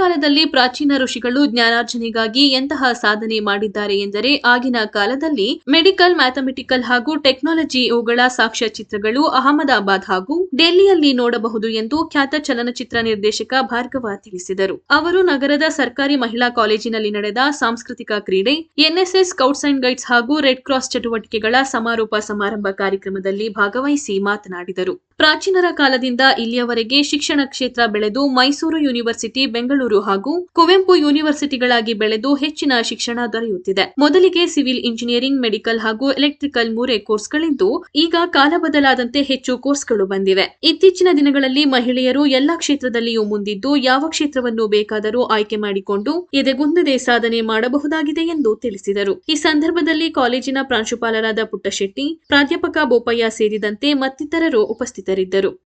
ಕಾಲದಲ್ಲಿ ಪ್ರಾಚೀನ ಋಷಿಗಳು ಜ್ಞಾನಾರ್ಜನೆಗಾಗಿ ಎಂತಹ ಸಾಧನೆ ಮಾಡಿದ್ದಾರೆ ಎಂದರೆ ಆಗಿನ ಕಾಲದಲ್ಲಿ ಮೆಡಿಕಲ್, ಮ್ಯಾಥಮೆಟಿಕಲ್ ಹಾಗೂ ಟೆಕ್ನಾಲಜಿ ಇವುಗಳ ಸಾಕ್ಷ್ಯಚಿತ್ರಗಳು ಅಹಮದಾಬಾದ್ ಹಾಗೂ ಡೆಲ್ಲಿಯಲ್ಲಿ ನೋಡಬಹುದು ಎಂದು ಖ್ಯಾತ ಚಲನಚಿತ್ರ ನಿರ್ದೇಶಕ ಭಾರ್ಗವ ತಿಳಿಸಿದರು. ಅವರು ನಗರದ ಸರ್ಕಾರಿ ಮಹಿಳಾ ಕಾಲೇಜಿನಲ್ಲಿ ನಡೆದ ಸಾಂಸ್ಕೃತಿಕ ಕ್ರೀಡೆ, ಎನ್ಎಸ್ಎಸ್ ಸ್ಕೌಟ್ಸ್ ಅಂಡ್ ಗೈಡ್ಸ್ ಹಾಗೂ ರೆಡ್ ಕ್ರಾಸ್ ಚಟುವಟಿಕೆಗಳ ಸಮಾರೋಪ ಸಮಾರಂಭ ಕಾರ್ಯಕ್ರಮದಲ್ಲಿ ಭಾಗವಹಿಸಿ ಮಾತನಾಡಿದರು. ಪ್ರಾಚೀನರ ಕಾಲದಿಂದ ಇಲ್ಲಿಯವರೆಗೆ ಶಿಕ್ಷಣ ಕ್ಷೇತ್ರ ಬೆಳೆದು ಮೈಸೂರು ಯೂನಿವರ್ಸಿಟಿ, ಬೆಂಗಳೂರು ಹಾಗೂ ಕುವೆಂಪು ಯೂನಿವರ್ಸಿಟಿಗಳಾಗಿ ಬೆಳೆದು ಹೆಚ್ಚಿನ ಶಿಕ್ಷಣ ದೊರೆಯುತ್ತಿದೆ. ಮೊದಲಿಗೆ ಸಿವಿಲ್ ಇಂಜಿನಿಯರಿಂಗ್, ಮೆಡಿಕಲ್ ಹಾಗೂ ಎಲೆಕ್ಟ್ರಿಕಲ್ ಮೂರೇ ಕೋರ್ಸ್ಗಳಿದ್ದು, ಈಗ ಕಾಲ ಬದಲಾದಂತೆ ಹೆಚ್ಚು ಕೋರ್ಸ್ಗಳು ಬಂದಿವೆ. ಇತ್ತೀಚಿನ ದಿನಗಳಲ್ಲಿ ಮಹಿಳೆಯರು ಎಲ್ಲಾ ಕ್ಷೇತ್ರದಲ್ಲಿಯೂ ಮುಂದಿದ್ದು, ಯಾವ ಕ್ಷೇತ್ರವನ್ನು ಬೇಕಾದರೂ ಆಯ್ಕೆ ಮಾಡಿಕೊಂಡು ಎದೆಗುಂದದೆ ಸಾಧನೆ ಮಾಡಬಹುದಾಗಿದೆ ಎಂದು ತಿಳಿಸಿದರು. ಈ ಸಂದರ್ಭದಲ್ಲಿ ಕಾಲೇಜಿನ ಪ್ರಾಂಶುಪಾಲರಾದ ಪುಟ್ಟಶೆಟ್ಟಿ, ಪ್ರಾಧ್ಯಾಪಕ ಬೋಪಯ್ಯ ಸೇರಿದಂತೆ ಮತ್ತಿತರರು ಉಪಸ್ಥಿತರಿದ್ದರು.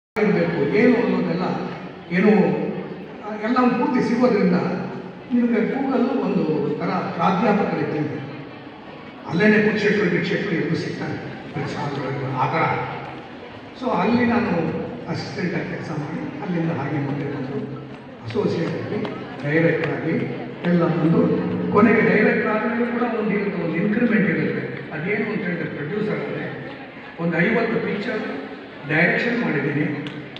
ಇರಬೇಕು ಏನು ಅನ್ನೋದೆಲ್ಲ ಏನು ಆ, ಎಲ್ಲ ಪೂರ್ತಿ ಸಿಗೋದ್ರಿಂದ ನಿಮಗೆ ಗೂಗಲ್ ಒಂದು ಥರ ಪ್ರಾಧ್ಯಾಪಕ ಇದ್ದಂಗೆ ಅಲ್ಲೇನೆ ಪುಕ್ಷೇಶ್ವರ ಭಿಕ್ಷೇಶ್ವರ ಎಲ್ಲೂ ಸಿಗ್ತಾರೆ ಶಾಲೆಗಳಲ್ಲಿ ಆ ಥರ. ಸೊ ಅಲ್ಲಿ ನಾನು ಅಸಿಸ್ಟೆಂಟಾಗಿ ಕೆಲಸ ಮಾಡಿ ಅಲ್ಲಿಂದ ಹಾಗೆ ಮುಂದೆ ಬಂದು ಡೈರೆಕ್ಟರ್ ಆಗಿ ಎಲ್ಲ ಬಂದು ಕೊನೆಗೆ ಡೈರೆಕ್ಟರ್ ಆದಮೇಲೆ ಕೂಡ ಒಂದು ಒಂದು ಇನ್ಕ್ರಿಮೆಂಟ್ ಇರುತ್ತೆ. ಅದೇನು ಅಂತ ಹೇಳಿದ್ರೆ ಪ್ರೊಡ್ಯೂಸರ್ ಆದರೆ ಒಂದು ಐವತ್ತು ಪಿಕ್ಚರ್ ಡೈರೆಕ್ಷನ್ ಮಾಡಿದ್ದೀನಿ.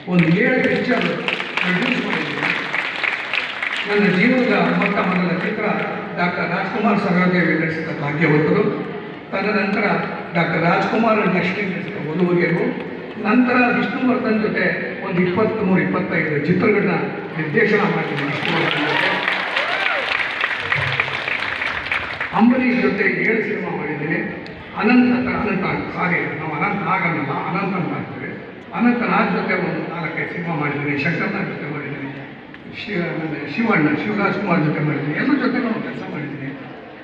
ಒಂದು ಏಳು ಪಿಕ್ಚರ್ ಪ್ರೊಡ್ಯೂಸ್ ಮಾಡಿದ್ದೀನಿ. ನನ್ನ ಜೀವನದ ಮೊಟ್ಟ ಮೊದಲ ಚಿತ್ರ ಡಾಕ್ಟರ್ ರಾಜ್ಕುಮಾರ್ ಸರೋದೇವಿ ನಡೆಸಿದ ಭಾಗ್ಯವಂತರು ತದನಂತರ ಡಾಕ್ಟರ್ ರಾಜ್ಕುಮಾರ್ ಲಕ್ಷ್ಮಿ ನಡೆಸಿದ ಒಲುವರಿಯರು ನಂತರ ವಿಷ್ಣುವರ್ಧನ್ ಜೊತೆ ಒಂದು ಇಪ್ಪತ್ತ್ಮೂರು ಇಪ್ಪತ್ತೈದು ಚಿತ್ರಗಳನ್ನ ನಿರ್ದೇಶನ ಮಾಡಿದ್ದೀನಿ ವಿಷ್ಣುವರ್ಧನ್ ಜೊತೆ ಅಂಬರೀಷ್ ಜೊತೆ ಏಳು ಸಿನಿಮಾ ಮಾಡಿದ್ದೀನಿ. ಅನಂತ ಅನಂತ ಸಾರಿ, ನಾವು ಅನಂತ ನಾಗನ್ನಲ್ಲ ಅನಂತ ಅಂತ ಮಾಡ್ತೀವಿ. ಅನಂತ ನಾಗ್ ಜೊತೆ ಒಂದು ನಾಲ್ಕೈದು ಸಿನಿಮಾ ಮಾಡಿದ್ದೀನಿ. ಶಂಕರ್ನಾಗ್ ಜೊತೆ ಶಿವ ಶಿವಣ್ಣ, ಶಿವರಾಜ್ ಕುಮಾರ್ ಜೊತೆ ಮಾಡಿದ್ದೀನಿ. ಎಲ್ಲರ ಜೊತೆ ನಾನು ಕೆಲಸ ಮಾಡಿದ್ದೀನಿ.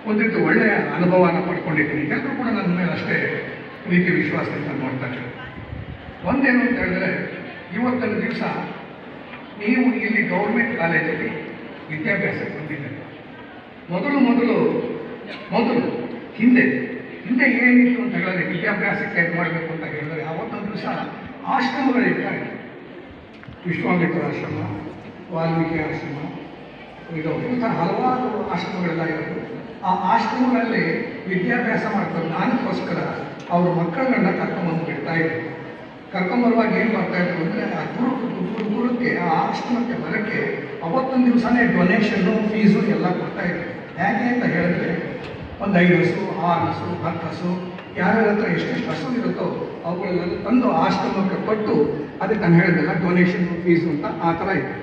ಒಂದು ರೀತಿ ಒಳ್ಳೆಯ ಅನುಭವನ ಪಡ್ಕೊಂಡಿದ್ದೀನಿ. ಎಲ್ಲರೂ ಕೂಡ ನನ್ನ ಮೇಲೆ ಅಷ್ಟೇ ಪ್ರೀತಿ ವಿಶ್ವಾಸದಿಂದ ನೋಡ್ತಾರೆ ಒಂದೇನು ಅಂತ ಹೇಳಿದ್ರೆ, ಇವತ್ತಿನ ದಿವಸ ನೀವು ಇಲ್ಲಿ ಗೌರ್ಮೆಂಟ್ ಕಾಲೇಜಲ್ಲಿ ವಿದ್ಯಾಭ್ಯಾಸಕ್ಕೆ ಬಂದಿದ್ದೀರಿ ಮೊದಲು ಮೊದಲು ಮೊದಲು, ಹಿಂದೆ ಹಿಂದೆ ಏನಿತ್ತು ಅಂತ ಹೇಳಿದ್ರೆ ವಿದ್ಯಾಭ್ಯಾಸಕ್ಕೆ ಹೇಗೆ ಮಾಡಬೇಕು ಅಂತ ಹೇಳಿದ್ರೆ ಅವತ್ತೊಂದು ದಿವಸ ಆಶ್ರಮಗಳಿರ್ತಾರೆ ವಿಶ್ವಾಮಿತ್ರ ಆಶ್ರಮ ವಾಲ್ಮೀಕಿ ಆಶ್ರಮ, ಇದು ಈ ಥರ ಹಲವಾರು ಆಶ್ರಮಗಳೆಲ್ಲ ಇರೋದು. ಆ ಆಶ್ರಮಗಳಲ್ಲಿ ವಿದ್ಯಾಭ್ಯಾಸ ಮಾಡ್ತಾರೆ. ನಾನಕ್ಕೋಸ್ಕರ ಅವ್ರ ಮಕ್ಕಳನ್ನ ಕರ್ಕೊಂಬಂದು ಬಿಡ್ತಾ ಇದ್ರು ಕರ್ಕೊಂಬರುವಾಗ ಏನು ಮಾಡ್ತಾ ಇದ್ರು ಅಂದರೆ ಆ ಗುರು ಗುರುಕ್ಕೆ ಆ ಆಶ್ರಮಕ್ಕೆ ಬರೋಕ್ಕೆ ಅವತ್ತೊಂದು ದಿವಸನೇ ಡೊನೇಷನ್ನು ಫೀಸು ಎಲ್ಲ ಕೊಡ್ತಾ ಇದ್ರು ಹೇಗೆ ಅಂತ ಹೇಳಿದ್ರೆ, ಒಂದು ಐದು ಹಸು, ಆರು ಹಸು, ಹತ್ತು ಹಸು, ಯಾರ್ಯಾರ ಹತ್ರ ಎಷ್ಟೆಷ್ಟು ಹಸು ಇರುತ್ತೋ ಅವುಗಳನ್ನೆಲ್ಲ ತಂದು ಆಶ್ರಮಕ್ಕೆ ಕೊಟ್ಟು ಅದಕ್ಕೆ ನಾನು ಹೇಳಿದೆಲ್ಲ ಡೊನೇಷನ್ ಫೀಸು ಅಂತ ಆ ಥರ ಇತ್ತು.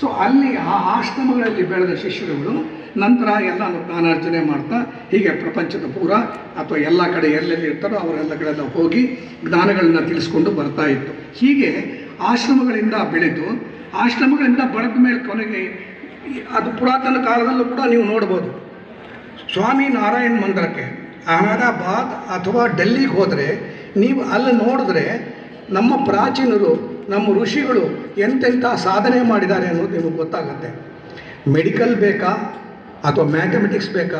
ಸೊ ಅಲ್ಲಿ ಆ ಆಶ್ರಮಗಳಲ್ಲಿ ಬೆಳೆದ ಶಿಷ್ಯರುಗಳು ನಂತರ ಎಲ್ಲ ಜ್ಞಾನಾರ್ಜನೆ ಮಾಡ್ತಾ, ಹೀಗೆ ಪ್ರಪಂಚದ ಪೂರ ಅಥವಾ ಎಲ್ಲ ಕಡೆ ಎಲ್ಲೆಲ್ಲಿ ಇರ್ತಾರೋ ಅವರೆಲ್ಲ ಕಡೆಲ್ಲ ಹೋಗಿ ಜ್ಞಾನಗಳನ್ನು ತಿಳಿಸ್ಕೊಂಡು ಬರ್ತಾ ಇತ್ತು. ಹೀಗೆ ಆಶ್ರಮಗಳಿಂದ ಬೆಳೆದು, ಆಶ್ರಮಗಳಿಂದ ಬರೆದ ಮೇಲೆ ಕೊನೆಗೆ ಅದು ಪುರಾತನ ಕಾಲದಲ್ಲೂ ಕೂಡ ನೀವು ನೋಡ್ಬೋದು. ಸ್ವಾಮಿ ನಾರಾಯಣ ಮಂದಿರಕ್ಕೆ ಅಹಮದಾಬಾದ್ ಅಥವಾ ಡೆಲ್ಲಿಗೆ ಹೋದರೆ ನೀವು ಅಲ್ಲಿ ನೋಡಿದ್ರೆ ನಮ್ಮ ಪ್ರಾಚೀನರು ನಮ್ಮ ಋಷಿಗಳು ಎಂತೆಂಥ ಸಾಧನೆ ಮಾಡಿದ್ದಾರೆ ಅನ್ನೋದು ನಿಮಗೆ ಗೊತ್ತಾಗುತ್ತೆ. ಮೆಡಿಕಲ್ ಬೇಕಾ? ಅಥವಾ ಮ್ಯಾಥಮೆಟಿಕ್ಸ್ ಬೇಕಾ?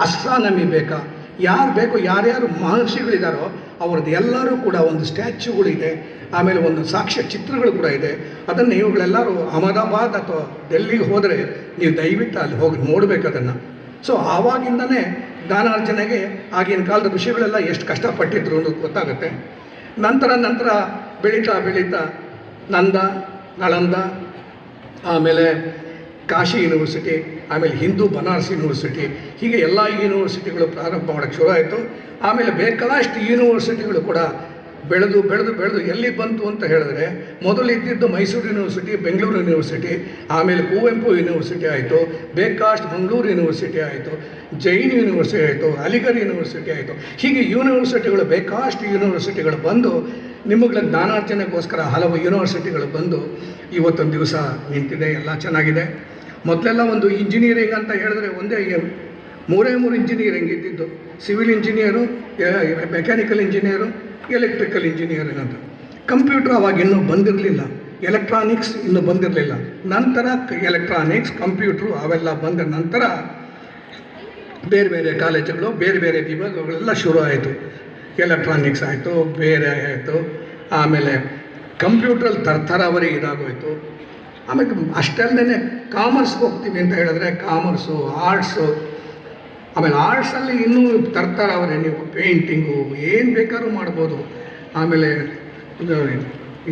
ಅಸ್ಟ್ರಾನಮಿ ಬೇಕಾ? ಯಾರು ಬೇಕೋ, ಯಾರ್ಯಾರು ಮಹರ್ಷಿಗಳಿದ್ದಾರೋ ಅವ್ರದ್ದು ಎಲ್ಲರೂ ಕೂಡ ಒಂದು ಸ್ಟ್ಯಾಚ್ಯೂಗಳಿದೆ ಆಮೇಲೆ ಒಂದು ಸಾಕ್ಷ್ಯ ಚಿತ್ರಗಳು ಕೂಡ ಇದೆ. ಅದನ್ನು ಇವುಗಳೆಲ್ಲರೂ ಅಹಮದಾಬಾದ್ ಅಥವಾ ಡೆಲ್ಲಿಗೆ ಹೋದರೆ ನೀವು ದಯವಿಟ್ಟು ಅಲ್ಲಿ ಹೋಗಿ ನೋಡಬೇಕು ಅದನ್ನು. ಸೊ, ಆವಾಗಿಂದನೇ ಜ್ಞಾನಾರ್ಜನೆಗೆ ಆಗಿನ ಕಾಲದ ಋಷಿಗಳೆಲ್ಲ ಎಷ್ಟು ಕಷ್ಟಪಟ್ಟಿದ್ರು ಅನ್ನೋದು ಗೊತ್ತಾಗುತ್ತೆ. ನಂತರ ನಂತರ ಬೆಳೀತಾ ಬೆಳೀತಾ ನಂದ, ನಳಂದ, ಆಮೇಲೆ ಕಾಶಿ ಯೂನಿವರ್ಸಿಟಿ, ಆಮೇಲೆ ಹಿಂದೂ ಬನಾರಸ್ ಯೂನಿವರ್ಸಿಟಿ, ಹೀಗೆ ಎಲ್ಲ ಯೂನಿವರ್ಸಿಟಿಗಳು ಪ್ರಾರಂಭ ಮಾಡೋಕ್ಕೆ ಶುರು ಆಯಿತು. ಆಮೇಲೆ ಬೇಕಾದಷ್ಟು ಯೂನಿವರ್ಸಿಟಿಗಳು ಕೂಡ ಬೆಳೆದು ಬೆಳೆದು ಬೆಳೆದು ಎಲ್ಲಿ ಬಂತು ಅಂತ ಹೇಳಿದ್ರೆ ಮೊದಲು ಇದ್ದಿದ್ದು ಮೈಸೂರು ಯೂನಿವರ್ಸಿಟಿ, ಬೆಂಗಳೂರು ಯೂನಿವರ್ಸಿಟಿ, ಆಮೇಲೆ ಕುವೆಂಪು ಯೂನಿವರ್ಸಿಟಿ ಆಯಿತು ಬೇಕಾಸ್ಟ್ ಮಂಗಳೂರು ಯೂನಿವರ್ಸಿಟಿ ಆಯಿತು, ಜೈನ್ ಯೂನಿವರ್ಸಿಟಿ ಆಯಿತು ಅಲಿಗರ್ ಯೂನಿವರ್ಸಿಟಿ ಆಯಿತು. ಹೀಗೆ ಯೂನಿವರ್ಸಿಟಿಗಳು ಬೇಕಾಷ್ಟು ಯೂನಿವರ್ಸಿಟಿಗಳು ಬಂದು ನಿಮಗಳ ಜ್ಞಾನಾರ್ಜನೆಗೋಸ್ಕರ ಹಲವು ಯೂನಿವರ್ಸಿಟಿಗಳು ಬಂದು ಇವತ್ತೊಂದು ದಿವಸ ನಿಂತಿದೆ, ಎಲ್ಲ ಚೆನ್ನಾಗಿದೆ. ಮೊದಲೆಲ್ಲ ಒಂದು ಇಂಜಿನಿಯರಿಂಗ್ ಅಂತ ಹೇಳಿದ್ರೆ ಒಂದೇ ಮೂರೇ ಮೂರು ಇಂಜಿನಿಯರಿಂಗ್ ಇದ್ದಿದ್ದು. Civil engineer mechanical engineer electrical engineering ಅಂತ ಕಂಪ್ಯೂಟರ್ ಅವಾಗ ಇನ್ನೂ ಬಂದಿರಲಿಲ್ಲ. ಎಲೆಕ್ಟ್ರಾನಿಕ್ಸ್ ಇನ್ನೂ ಬಂದಿರಲಿಲ್ಲ. ನಂತರ ಎಲೆಕ್ಟ್ರಾನಿಕ್ಸ್ ಕಂಪ್ಯೂಟ್ರು ಅವೆಲ್ಲ ಬಂದ ನಂತರ ಬೇರೆ ಬೇರೆ ಕಾಲೇಜುಗಳು, ಬೇರೆ ಬೇರೆ ವಿಭಾಗಗಳೆಲ್ಲ ಶುರು ಆಯಿತು ಎಲೆಕ್ಟ್ರಾನಿಕ್ಸ್ ಆಯಿತು, ಬೇರೆ ಆಯಿತು, ಆಮೇಲೆ ಕಂಪ್ಯೂಟ್ರಲ್ಲಿ ತರ್ತರಾವರಿ ಇದಾಗೋಯಿತು. ಆಮೇಲೆ ಅಷ್ಟಲ್ಲದೆ ಕಾಮರ್ಸ್ಗೆ ಹೋಗ್ತೀವಿ ಅಂತ ಹೇಳಿದ್ರೆ ಕಾಮರ್ಸು, ಆರ್ಟ್ಸು, ಆಮೇಲೆ ಆರ್ಟ್ಸಲ್ಲಿ ಇನ್ನೂ ತರ್ತಾರೆ ಅವರೇ ನೀವು ಪೇಂಟಿಂಗು ಏನು ಬೇಕಾದ್ರೂ ಮಾಡ್ಬೋದು. ಆಮೇಲೆ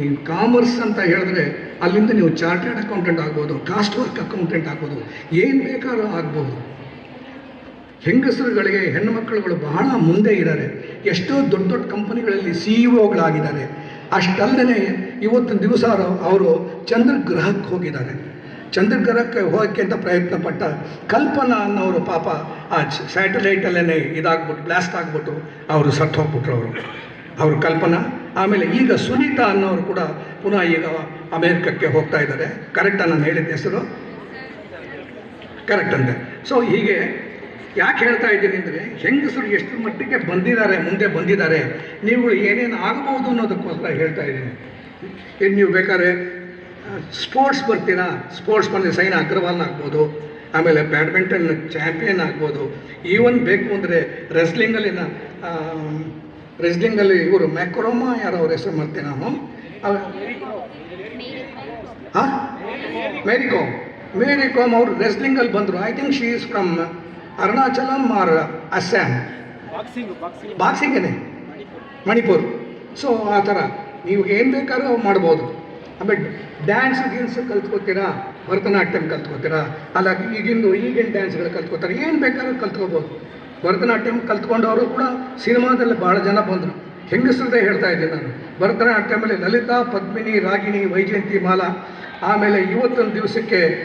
ಈ ಕಾಮರ್ಸ್ ಅಂತ ಹೇಳಿದ್ರೆ ಅಲ್ಲಿಂದ ನೀವು ಚಾರ್ಟೆಡ್ ಅಕೌಂಟೆಂಟ್ ಆಗ್ಬೋದು, ಕಾಸ್ಟ್ ವರ್ಕ್ ಅಕೌಂಟೆಂಟ್ ಆಗ್ಬೋದು, ಏನು ಬೇಕಾದ್ರೂ ಆಗ್ಬೋದು. ಹೆಂಗಸರುಗಳಿಗೆ ಹೆಣ್ಣು ಮಕ್ಕಳುಗಳು ಬಹಳ ಮುಂದೆ ಇದ್ದಾರೆ. ಎಷ್ಟೋ ದೊಡ್ಡ ದೊಡ್ಡ ಕಂಪನಿಗಳಲ್ಲಿ ಸಿ ಇ ಒಗಳಾಗಿದ್ದಾರೆ ಅಷ್ಟಲ್ಲದೆ ಇವತ್ತಿನ ದಿವಸ ಅವರು ಚಂದ್ರಗ್ರಹಕ್ಕೆ ಹೋಗಿದ್ದಾರೆ. ಚಂದ್ರಗ್ರಹಕ್ಕೆ ಹೋಗೋಕ್ಕೆ ಅಂತ ಪ್ರಯತ್ನ ಪಟ್ಟ ಕಲ್ಪನಾ ಅನ್ನೋರು ಪಾಪ ಆ ಸ್ಯಾಟಲೈಟಲ್ಲೇ ಇದಾಗ್ಬಿಟ್ಟು, ಬ್ಲಾಸ್ಟ್ ಆಗಿಬಿಟ್ಟು ಅವರು ಸತ್ತು ಹೋಗ್ಬಿಟ್ರು ಅವರು. ಅವರು ಕಲ್ಪನಾ, ಆಮೇಲೆ ಈಗ ಸುನೀತಾ ಅನ್ನೋರು ಕೂಡ ಪುನಃ ಈಗ ಅಮೇರಿಕಕ್ಕೆ ಹೋಗ್ತಾ ಇದ್ದಾರೆ. ಕರೆಕ್ಟಾ ನಾನು ಹೇಳಿದ ಹೆಸರು? ಕರೆಕ್ಟ್ ಅಂದೆ. ಸೊ ಹೀಗೆ ಯಾಕೆ ಹೇಳ್ತಾ ಇದ್ದೀನಿ ಅಂದರೆ, ಹೆಂಗಸರು ಎಷ್ಟು ಮಟ್ಟಿಗೆ ಬಂದಿದ್ದಾರೆ, ಮುಂದೆ ಬಂದಿದ್ದಾರೆ, ನೀವು ಏನೇನು ಆಗಬಹುದು ಅನ್ನೋದಕ್ಕೋಸ್ಕರ ಹೇಳ್ತಾ ಇದ್ದೀನಿ. ಏನು ನೀವು ಬೇಕಾದ್ರೆ ಸ್ಪೋರ್ಟ್ಸ್ ಬರ್ತೀರಾ? ಸ್ಪೋರ್ಟ್ಸ್ ಬಂದರೆ ಸೈನ್ ಅಗ್ರವಾಲ್ ಆಗ್ಬೋದು, ಆಮೇಲೆ ಬ್ಯಾಡ್ಮಿಂಟನ್ ಚಾಂಪಿಯನ್ ಆಗ್ಬೋದು. ಈವನ್ ಬೇಕು ಅಂದರೆ ರೆಸ್ಲಿಂಗಲ್ಲಿನ ರೆಸ್ಲಿಂಗಲ್ಲಿ ಇವರು ಮ್ಯಾಕ್ರೋಮಾ ಯಾರೋ ಅವ್ರ ಹೆಸರು ಮಾಡ್ತೀನಿ ನಾನು? ಹಾಂ? ಮೇರಿ ಕೋಮ್ ಅವರು ರೆಸ್ಲಿಂಗಲ್ಲಿ ಬಂದರು. I think she is from Arunachalam or Assam. ಬಾಕ್ಸಿಂಗೇನೆ Manipur. So ಆ ಥರ. ನೀವು ಏನು ಬೇಕಾದ್ರೂ ಮಾಡ್ಬೋದು. ಆಮೇಲೆ ಡ್ಯಾನ್ಸ್ ಗೀನ್ಸ್ ಕಲ್ತ್ಕೋತೀರಾ? ಭರತನಾಟ್ಯಂ ಕಲ್ತ್ಕೋತೀರಾ? ಅಲ್ಲ ಈಗಿಂದು ಈಗಿನ ಡ್ಯಾನ್ಸ್ಗಳು ಕಲ್ತ್ಕೋತಾರೆ. ಏನು ಬೇಕಾದ್ರೂ ಕಲ್ತ್ಕೋಬೋದು. ಭರತನಾಟ್ಯಂ ಕಲ್ತ್ಕೊಂಡವರು ಕೂಡ ಸಿನಿಮಾದಲ್ಲಿ ಭಾಳ ಜನ ಬಂದರು. ಹೆಂಗಸರದೇ ಹೇಳ್ತಾ ಇದ್ದೀನಿ ನಾನು. ಭರತನಾಟ್ಯಮಲ್ಲಿ ಲಲಿತಾ ಪದ್ಮಿನಿ ರಾಗಿಣಿ ವೈಜಯಂತಿ ಮಾಲಾ. ಆಮೇಲೆ ಇವತ್ತೊಂದು ದಿವಸಕ್ಕೆ